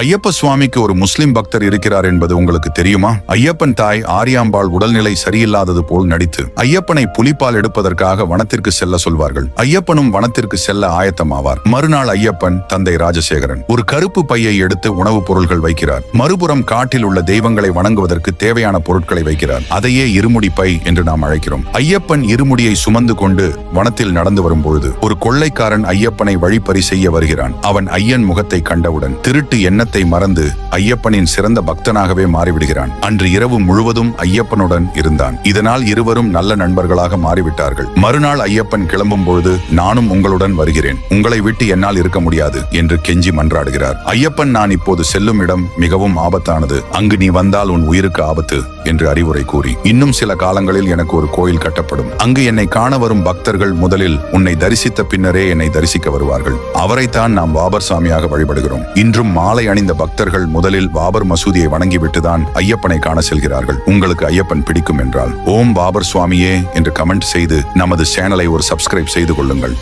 ஐயப்ப சுவாமிக்கு ஒரு முஸ்லிம் பக்தர் இருக்கிறார் என்பது உங்களுக்கு தெரியுமா? ஐயப்பன் தாய் ஆரியாம்பாள் உடல்நிலை சரியில்லாதது போல் நடித்து ஐயப்பனை புலிப்பால் எடுப்பதற்காக வனத்திற்கு செல்ல சொல்வார்கள். ஐயப்பனும் வனத்திற்கு செல்ல ஆயத்தமாவார். மறுநாள் ஐயப்பன் தந்தை ராஜசேகரன் ஒரு கருப்பு பையை எடுத்து உணவுப் பொருள்கள் வைக்கிறார். மறுபுறம் காட்டில் உள்ள தெய்வங்களை வணங்குவதற்கு தேவையான பொருட்களை வைக்கிறார். அதையே இருமுடி பை என்று நாம் அழைக்கிறோம். ஐயப்பன் இருமுடியை சுமந்து கொண்டு வனத்தில் நடந்து வரும்பொழுது ஒரு கொள்ளைக்காரன் ஐயப்பனை வழிப்பறி செய்ய வருகிறான். அவன் ஐயன் முகத்தை கண்டவுடன் திருட்டு என்ன எண்ணத்தை மறந்து ஐயப்பனின் சிறந்த பக்தனாகவே மாறிவிடுகிறான். அன்று இரவு முழுவதும் ஐயப்பனுடன் இருந்தான். இதனால் இருவரும் நல்ல நண்பர்களாக மாறிவிட்டார்கள். மறுநாள் ஐயப்பன் கிளம்பும் பொழுது நானும் உங்களுடன் வருகிறேன். உங்களை விட்டு என்னால் இருக்க முடியாது என்று கெஞ்சி மன்றாடுகிறார். ஐயப்பன் நான் இப்போது செல்லும் இடம் மிகவும் ஆபத்தானது. அங்கு நீ வந்தால் உன் உயிருக்கு ஆபத்து என்று அறிவுரை கூறி இன்னும் சில காலங்களில் எனக்கு ஒரு கோயில் கட்டப்படும். அங்கு என்னை காண வரும் பக்தர்கள் முதலில் உன்னை தரிசித்த பின்னரே என்னை தரிசிக்க வருவார்கள். அவரைத்தான் நாம் பாபர் சாமியாக வழிபடுகிறோம். இன்றும் மாலை அணிந்த பக்தர்கள் முதலில் பாபர் மசூதியை வணங்கிவிட்டுதான் ஐயப்பனை காண செல்கிறார்கள். உங்களுக்கு ஐயப்பன் பிடிக்கும் என்றால் ஓம் பாபர் சுவாமியே என்று கமெண்ட் செய்து நமது சேனலை ஒரு சப்ஸ்கிரைப் செய்து கொள்ளுங்கள்.